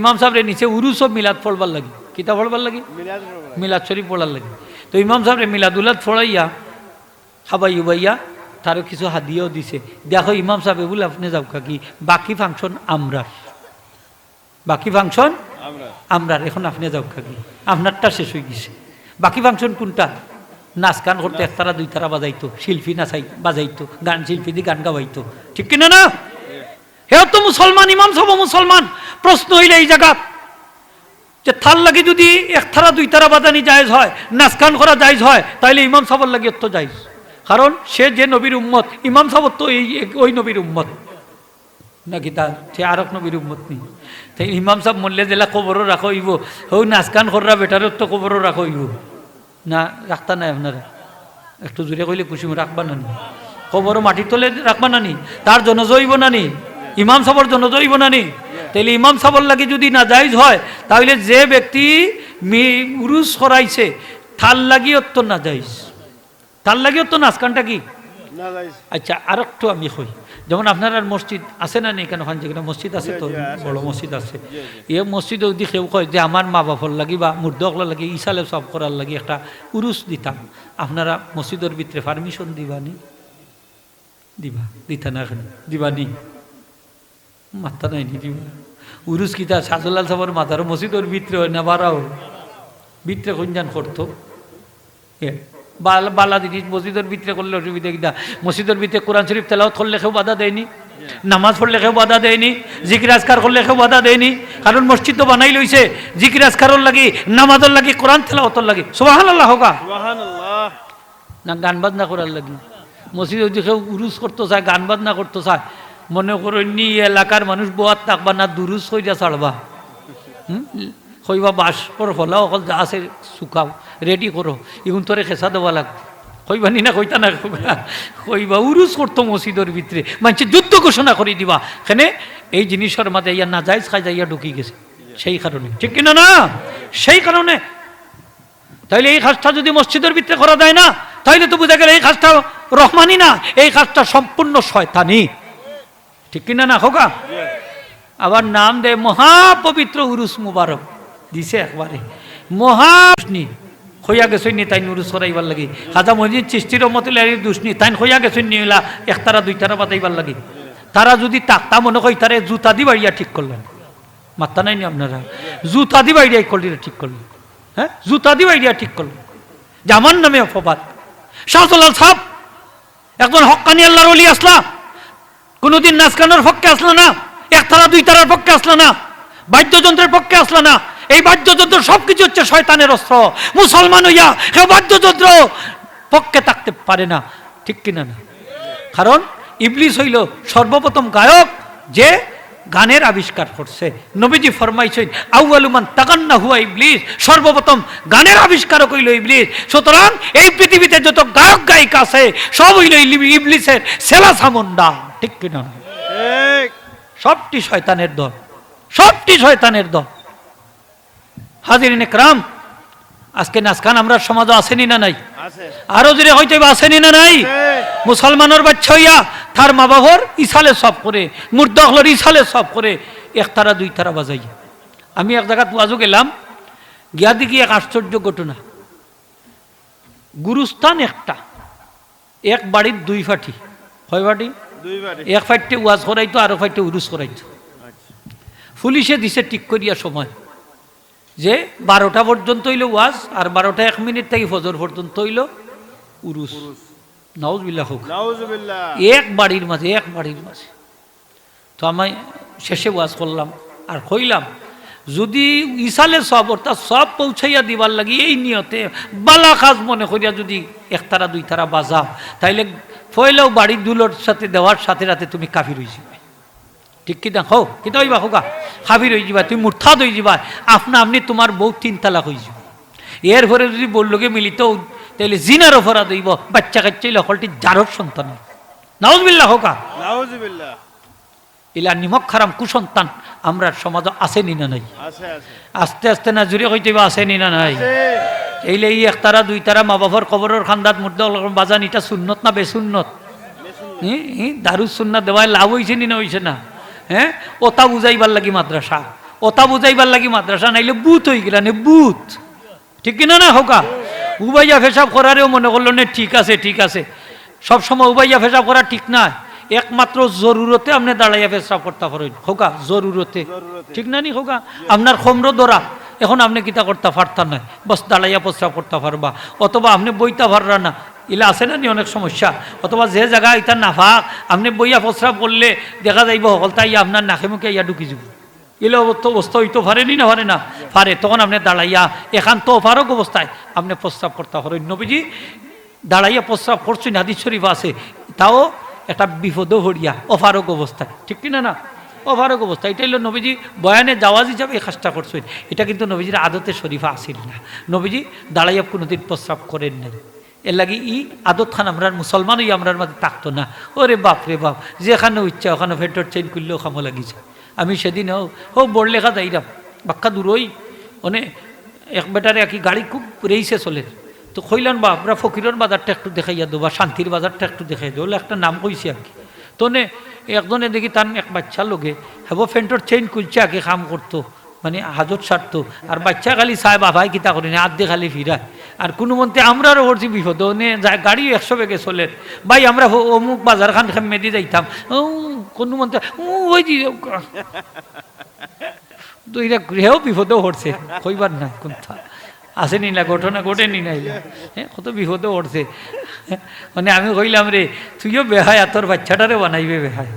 ইমাম সাহেবের নিচে উরুস মিলাদ পড়বার লাগে। কিতা পড়বার লাগে? মিলাদ শরীফ পড়ার লাগে। তো ইমাম সাহেব মিলাদুল্লাদ ফড়াইয়া খাবাই উবাইয়া তারও কিছু হাদিয়াও দিছে। দেখো ইমাম সাহেব বলে আপনি যাও কি বাকি ফাংশন আমরার। বাকি ফাংশন আমরা আমরার এখন আপনি যাও কাকি। আপনারটা শেষ হয়ে গেছে। বাকি ফাংশন কোনটা? নাচ গান করতে একতারা দুই তারা বাজাইতো শিল্পী নাচাই বাজাইতো গান শিল্পী দিয়ে গান গাওয়াইতো। ঠিক কিনা না? হেও তো মুসলমান, ইমাম সব মুসলমান। প্রশ্ন হইলে এই জায়গা। যে থাল লাগি যদি এক থারা, দুই তারা বাজানি জায়েজ হয় নাচ গান করা জায়েজ হয়, তাইলে ইমাম সাহর লাগে তো জায়েজ। কারণ সে যে নবীর উম্মত, ইমাম সাহর তো এই, ওই নবীর উম্মত। নাকি তার, সে আর এক নবীর উম্মত নেই। তাই ইমাম সাহেব মরলে জেলা কবরও রাখো ইব হৌ নাচ গান কররা বেটারও তো কবরও রাখো ইব না, রাখতা নাই আপনারা। একটু জোরে কইলে খুশি রাখবা না নি কবরও মাটি তলে রাখবা না নি তার জনজইব না নি ইমাম সাবর জনজইব না নি? তাইলে ইমাম সাবর লাগে যদি না জায়জ হয় তাহলে যে ব্যক্তি উরুস করাইছে থাল লাগিও তো না যাইস থাল লাগিও তো নাচকানটা কি? আচ্ছা আর একটু আমি কই। যেমন আপনার আর মসজিদ আছে না নেই কেন ওখানে যেখানে মসজিদ আছে তো? বড় মসজিদ আছে। এ মসজিদ যদি কেউ কয় যে আমার মা বাপর লাগি বা মুর্দকলা লাগি ইসালে সব করার লাগি একটা উরুস দিতাম আপনারা মসজিদের ভিতরে পারমিশন দিবানি? দিবা দিতা না দিবানি? মাথা নাই নি দিবা উরুস কিতা সাজুলাল সাহেবের মাথার মসজিদের ভিতরে হয় না বাড়াও ভিতরে কোনজান করতো এ, বাল- বালা জিনিস মসজিদের ভিতরে করলে অসুবিধা কিনা মসজিদের ভিতরে কোরআন শরীফ তেলাওয়াত করলে কেউ বাধা দেয়নি নামাজ পড়লে কেউ বাধা দেয়নি জিকির আজকার করলে কেউ বাধা দেয়নি কারণ মসজিদ তো বানাই লইছে জিকির আজকারর লাগি নামাজের লাগি কোরআন তেলাওয়াতর লাগি। সুবাহান আল্লাহ হোকা না গান বাজনা করার লাগি। মসজিদ যদি কেউ উরুস করতে চায় গান বাজনা করতে চায়। মনে করো নি এলাকার মানুষ বোয়াত থাকবা না দুরুস হইয়া ছাড়বা। হুম? কইবা বাস পর হলাও অকল যা আছে শুকাও রেডি করো। ইগুন তোরে খেসা দেওয়া লাগ কইবা নি না, কইতা না, কইবা উরুস করতো মসজিদের ভিতরে। মানুষ যুদ্ধ ঘোষণা করে দিবা। এখানে এই জিনিসের মাঝে ইয়া না যাইজ খাই যাইয়া ঢুকি গেছে। সেই কারণে। ঠিক কিনা না? সেই কারণে। তাইলে এই কাজটা যদি মসজিদের ভিতরে করা যায় না, তাইলে তো বোঝা গেল এই কাজটা রহমানি না। এই কাজটা সম্পূর্ণ শয়তানি। ঠিক কিনা না হোকা আবার নাম দে, মহাপবিত্র উরুস মুবারক দিছে একবারে মহানি হইয়া গেছই নি তাই উরুস করাইবার লাগি। খাজা মসজিদ চিস্তির মতিল দুষ্নি তাই হইয়া গেছই নিলা একতারা দুইতারা বাতাইবার লাগে। তারা যদি তাকতা মনে কই তারে জুতা দি বাড়িয়া ঠিক করলেন মাত্তা নাই নি আপনারা? জুতা দি বাড়িয়া করলি ঠিক করলেন হ্যাঁ জুতা দি বাড়িয়া ঠিক করলেন আমার নামে অপবাদ। শাহজালাল সাহ একজন হক্কানি আল্লাহর অলি আসলা কোনোদিন নাচগানোর পক্ষে আসলো না, এক তারা দুই তারার পক্ষে আসলো না, বাদ্যযন্ত্রের পক্ষে আসলো না। এই বাদ্যযন্ত্র সবকিছু হচ্ছে শয়তানের অস্ত্র। মুসলমান হইয়া কেউ বাদ্যযন্ত্র পক্ষে থাকতে পারে না, ঠিক কিনা না? কারণ ইবলিস হইল সর্বপ্রথম গায়ক যে গানের আবিষ্কার করছে। নবীজি ফরমাইছেন আউআলুমান তাকান্না হুয়া ইবলিস সর্বপ্রথম গানের আবিষ্কারক হইল ইবলিস। সুতরাং এই পৃথিবীতে যত গায়ক গায়িকা আছে সব হইল ইবলিসের সেলা সামুন্ডা। ঠিক কিনা না? ঠিক। সবটি শয়তানের দল। সবটি শয়তানের দল। হাজিরিন একরাম আজকে নাচকান আমরা সমাজে আসেনি না নাই? আরও যদি হইতে বা আসেনি না নাই। মুসলমানের বাচ্চা হইয়া তার মা বাবর ইসালে সব করে মুর্দহলর ইসালে সব করে এক তারা দুই তারা বাজাই আমি এক জায়গাত ওয়াজও গেলাম গিয়া দেখি এক আশ্চর্য ঘটনা। গুরুস্থান একটা এক বাড়ির দুই ফাটি। হয় ফাটি? এক ফাইটে ওয়াজ করাইতো আর ফাইটে উরুস করাইতো। আচ্ছা। পুলিশে দিছে ঠিক করিয়া সময় যে বারোটা পর্যন্ত হইল ওয়াজ আর বারোটা এক মিনিট থেকে ফজর পর্যন্ত হইল উরুস নাউজবিল্লাহ হোক। এক বাড়ির মাঝে এক বাড়ির মাঝে। তো আমি শেষে ওয়াজ করলাম আর কইলাম যদি ইসালে সব অর্থাৎ সব পৌঁছাইয়া দিবার লাগি এই নিয়তে বালা কাজ মনে করিয়া যদি একতারা দুই তারা বাজাও তাইলে ফয়লেও বাড়ির দুলোর সাথে দেওয়ার সাথে সাথে তুমি কাফির হয়ে যাবে। ঠিক কিনা হো কিতা হইবা হোকা হাবির হয়ে যাবা তুমি মুঠাদ হয়ে যাবা। আপনা আপনি তোমার বউ তিন তালাক হয়ে যাবে। এর পরে যদি বললোকে মিলিত তাহলে জিনার অপরাধ হইব বাচ্চা কাচ্চা হলটি জারর সন্তান নাউজবিল্লাহ হোকা। ইলা নিমক খারাম কুসন্তান আমরা সমাজ আসেনি না নাই? আছে আছে। আস্তে আস্তে না জুড়ে হইতে বা আসেনি না নাই? এইলে এই একতারা দুই তারা মা বাবার কবরের খান্দাত মুর্দা বাজান এটা সুন্নত না বেসুন্নত? দারু সুন্না দেওয়ায় লাভ হয়েছে নি না হয়েছে না? হ্যাঁ ওটা বুঝাইবার লাগি মাদ্রাসা ওতা বুঝাইবার লাগি মাদ্রাসা নাইলে বুথ হয়ে গেলা নে বুথ ঠিক কিনা না হোকা? উবাইয়া ফেসাব করারেও মনে করল নে ঠিক আছে ঠিক আছে। সব সময় উবাইয়া ফেসাব করা ঠিক না। একমাত্র জরুরতে আপনি দাঁড়াইয়া ফেসাব করতে পারেন হোকা জরুরতে। ঠিক না নি হোকা আপনার খমর দরা এখন আপনি কিতা করতে পারতাম না বস দাঁড়াইয়া প্রস্রাব করতে পারবা অথবা আপনি বইতে পাররা না। ইলা আছে না নি অনেক সমস্যা? অথবা যে জায়গা এটা নাফাক আপনি বইয়া প্রস্রাব করলে দেখা যাইব সকল তাই আপনার নাকে মুখে ইয়া ঢুকি যাব। এলে অবস্থা অবস্থা হইতে পারেনি না পারে না? পারে তখন আপনি দাঁড়াইয়া, এখান তো অপারক অবস্থায়, আপনি প্রস্রাব করতে পারেন নবীজি, দাঁড়াইয়া প্রস্রাব করছেন, হাদিস শরীফ আছে, তাও একটা বিপদ হরিয়া অপারক অবস্থায়। ঠিক কিনা না? অপারক অবস্থা। এটা হলো নবীজি, বয়ানে যাওয়াজ হিসাবে এই কাজটা করছেন। এটা কিন্তু নবীজির আদতে শরীফা আসিল না। নবীজি দাঁড়াইয়া কোনোদিন প্রস্রাব করেন নাই। এর লাগে ই আদত খান আমরার মুসলমানই আমরার মাঝে থাকতো না। ওরে বাপ রে বাপ, যেখানে ইচ্ছা ওখানে ফেটর চেন করলেও খামো লাগিছে। আমি সেদিন হো হো বড় লেখা যাইরাম বাক্কা দূরই মানে এক বেটারে একই গাড়ি খুব রেইছে চলে। তো কইলাম বা আমরা ফকিরের বাজারটা একটু দেখাইয়া দেবো বা শান্তির বাজারটা একটু দেখাই দেবো একটা নাম কইছে আর কি তো নে একজনে দেখি তার এক বাচ্চা লোকে হেবো ফেন্টর চেইন কুলছে আগে কাম করতো মানে হাজত সারতো, আর বাচ্চা খালি চায় বাবাই কিতা করি না আর্ধে খালি ফিরায়। আর কোনো মন্তে আমরারও করছি বিপদ গাড়ি একশো বেগে চলে। ভাই, আমরা অমুক বাজার খান মেদি যাইতাম। ও কোনো মন্তে ও ওই তো এটা গৃহেও বিপদেও হচ্ছে কইবার না কোনটা। আসেনি না ঘটনা ঘটেনি না। হ্যাঁ কত বিপদেও হচ্ছে মানে আমি কইলাম রে তুইও বেহায় তোর বাচ্চাটারে বানাইবে বেহায়।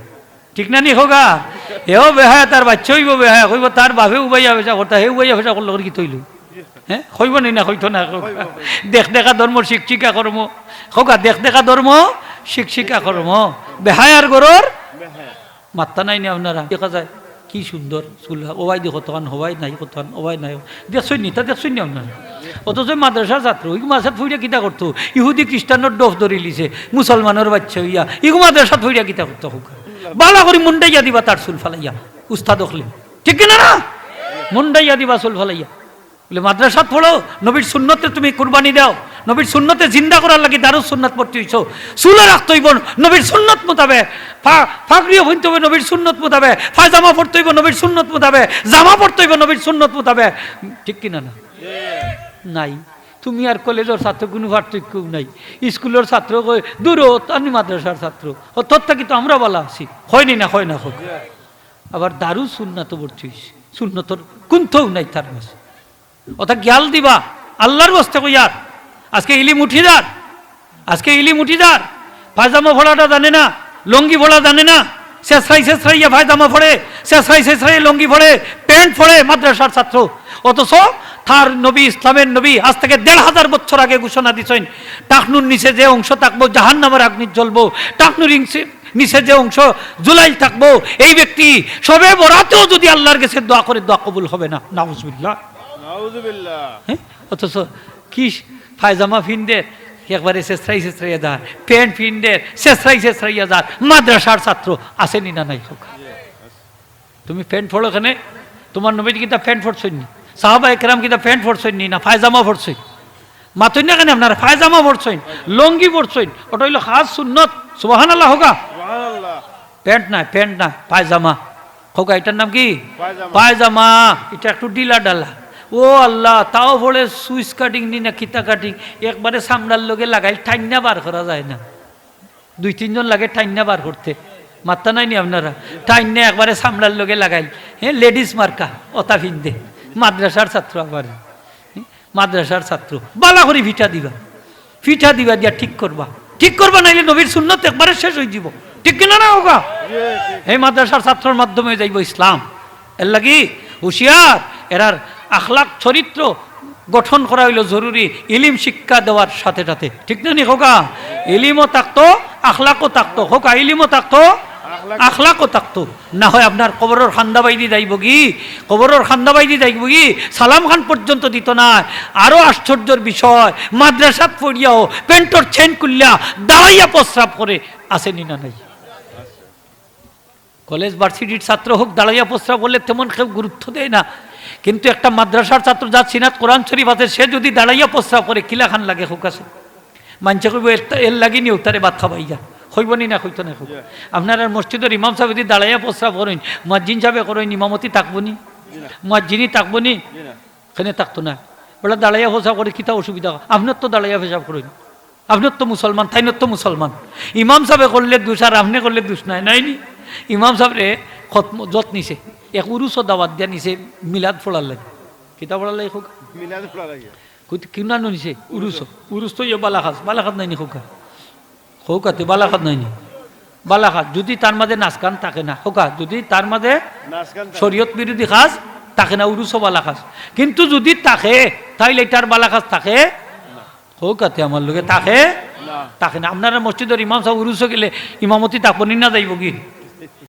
ঠিক না নি হোগা এও বেহায় তার বাচ্চা হইব বেহায় কইব তার বাপে উবাইয়া বেচা করতা হে উবাইয়া বেচা করল কি তৈল? হ্যাঁ হইব নি না হইতো না দেখ দেখা ধর্ম শিক্ষিকা কর্ম। হোগা দেখ দেখা ধর্ম শিক্ষিকা কর্ম। বেহায়ার গরর মাত্তা নাই নি আপনারা? দেখা যায়, কি সুন্দর চুল। ওবাই দেখো তখন হবাই নাই কতক্ষণ ওবাই নাই। দেখছই নি? তা দেখছই নি আপনারা? অথচ মাদ্রাসার ছাত্র ইগু মাদ্রাসাত ফুইরা কিতা করতো? ইহুদি খ্রিস্টানের ডফ ধরে লিছে, মুসলমানের বাচ্চা হইয়া। ইগু মাদ্রাসাত ফুইরা কিতা করতো হোক? বালা করে মুন্ডাইয়া দিবা তার চুল ফালাইয়া। উস্তাদ হকলে ঠিক কিনা না? মুন্ডাইয়া দিবা চুল ফালাইয়া। বলে মাদ্রাসাত পড়ো, নবীর সুন্নতে তুমি কুরবানি দাও। নবীর সুন্নতে জিন্দা করার লাগি দারুর সুন্নত পড়তে হইছো। চুলে রাখতে হইব, নবীর সুন্নত মোতাবে ফাঁকরিও ভুনতে হবে নবীর সুন্নত মোতাবে ফায়জামা পড়তে হইব, নবীর সুন্নত মোতাবে জামা পড়তে হইব, নবীর সুন্নত মোতাবে ঠিক কিনা না? নাই। তুমি আর কলেজের ছাত্র, কোনো পার্থক্য নাই। স্কুলের ছাত্র দূরত আমি মাদ্রাসার ছাত্র। তোর থাকি তো আমরা বলা আছি। হয়নি না হয় না, হোক। আবার দারু সুন্নত ভর্তি হইছে। সুন্নতর কুন্থও নাই তার মাঝে অর্থাৎ জ্ঞাল দিবা, আল্লাহর বস্তে কইয়ার আজকে ইলি মুঠিদার আজকে ইলি মুঠিদার পায়জামা ফোড়াটা জানে না, লঙ্গি ফোড়া জানে না শেষরাই শেষরাইয়া পায়জামা ফোড়ে শেষরাই শেষরাই লঙ্গি ফোড়ে, প্যান্ট ফোড়ে মাদ্রাসার ছাত্র। অথচ তার নবী, ইসলামের নবী আজ থেকে দেড় হাজার বছর আগে ঘোষণা দিছেন, টাকনুর নিচে যে অংশ থাকব জাহান নামের আগ্নি জ্বলবো, টাকনুর নিচে যে অংশ জুলাই থাকব, এই ব্যক্তি সবে বরাতেও যদি আল্লাহর কাছে দোয়া করে, দোয়া কবুল হবে না হ্যাঁ অথচ কি ফায়জামা ফিনদের একবারে শেষরাই শেষরাইয়া যার প্যান্ট ফিনদের শেষরাই শেষরাইয়া যার মাদ্রাসার ছাত্র আসেনি না নাই হোক? তুমি প্যান্ট ফোড়ো এখানে তোমার নবীজি কিতা প্যান্ট ফোড়ছই নি? সাহাবা একরাম কিতা প্যান্ট ফোড়ছই নি না ফায়জামা ফোড়ছই মাতই না কেন আপনারা ফায়জামা ফোড়ছই লঙ্গি ফোড়ছই ওটা হইল খাস সুন্নত সুবাহান আল্লাহ হোকা প্যান্ট না প্যান্ট না পায়জামা। হোকা এটার নাম কি? পায়জামা। পায়জামা। এটা একটু ডিলা ডালা ও আল্লাহ তাও বলে সুইচ কাটিং নি না কিতা কাটিং একবারে সামনার লোকে লাগাই ঠাইনা বার করা যায় না। দুই তিনজন লাগে ঠাইনা বার করতে। মাত্তা নাই নি আপনারা? ঠাইনা একবারে সামলার লোকে লাগাই হ্যাঁ লেডিস মার্কা অতা ফিন্দে মাদ্রাসার ছাত্র আবার। মাদ্রাসার ছাত্র। বালা করে ভিটা দিবা। ফিটা দিবা দিয়া ঠিক করবা। ঠিক করবা নাইলে নবীর শূন্যত একবারে শেষ হয়ে যাব। ঠিক কিনা না ঠিক এই মাদ্রাসার ছাত্রের মাধ্যমে যাইব ইসলাম। এর লাগি হুশিয়ার। এরার আখলাক চরিত্র গঠন করা হইল জরুরি, ইলিম শিক্ষা দেওয়ার সাথে সাথে। ঠিক না নি হোকা ইলিমও থাকতো আখলাকও থাকতো হোকা ইলিমও থাকতো আখলাকও থাকতো না হয় আপনার কবরের খান্দাবাইদি যাইব কি? কবরের খান্দাবাইদি যাইব কি? সালাম খান পর্যন্ত দিত না। আরও আশ্চর্যের বিষয়, মাদ্রাসাত পড়িয়াও পেন্টর চেন কুল্লা দাঁড়াইয়া প্রস্রাব করে আসেনি না নাই? কলেজ, ভার্সিটির ছাত্র হোক, দাঁড়াইয়া প্রস্রাব বললে তেমন কেউ গুরুত্ব দেয় না। কিন্তু একটা মাদ্রাসার ছাত্র যা সিনাত কোরআন শরীফ আছে সে যদি দাঁড়াইয়া প্রস্রাব করে কিলা খান লাগে হোক আছে? মানছে কইব এর- লাগি নিও তারে বাদ খাবাই যা। হইব নি না হইতো না হোক? আপনার মসজিদের ইমাম সাহেব যদি দাঁড়াইয়া প্রস্রাব করেন মসজিদ সাহেবে করেন ইমামতি থাকব নি? মসজিদই থাকব নি? জি এখানে থাকতো না। বলে দাঁড়াইয়া ফেসাব করে কিতা অসুবিধা? আপনার তো দাঁড়াইয়া ফেসাব করেন। আপনার তো মুসলমান তাইনের তো মুসলমান। ইমাম সাহেবে করলে দুষ আর আপনি করলে দুষ নাই নাই নি? ইমাম সাহেবরে খতম যত নিছে এক উরুস দাওয়াত দিয়া নিছে মিলাদ ফোড়ার লাগে। কিতা ফোড়ার লাগে হোক মিলাদ পড়া লাগে। কিনা নিছে? উরুস উরুস তো ইয়ে বালাখাস বালাখাত নাই নি খোকা? খোকাতে বালাখাত নাই নি। বালাখাত যদি তার মাঝে নাচকান থাকে না খোকা যদি তার মাঝে শরীয়ত বিরোধী কাজ তাকে না উরুসও বালা কাজ কিন্তু যদি তাকে তাইলে এটার বালা কাজ থাকে হোক আতে আমার লোকে তাকে না। তাকে না। আপনারা মসজিদের ইমাম সাহেব উরুসও গেলে ইমামতি তাপনি না যাইব কি?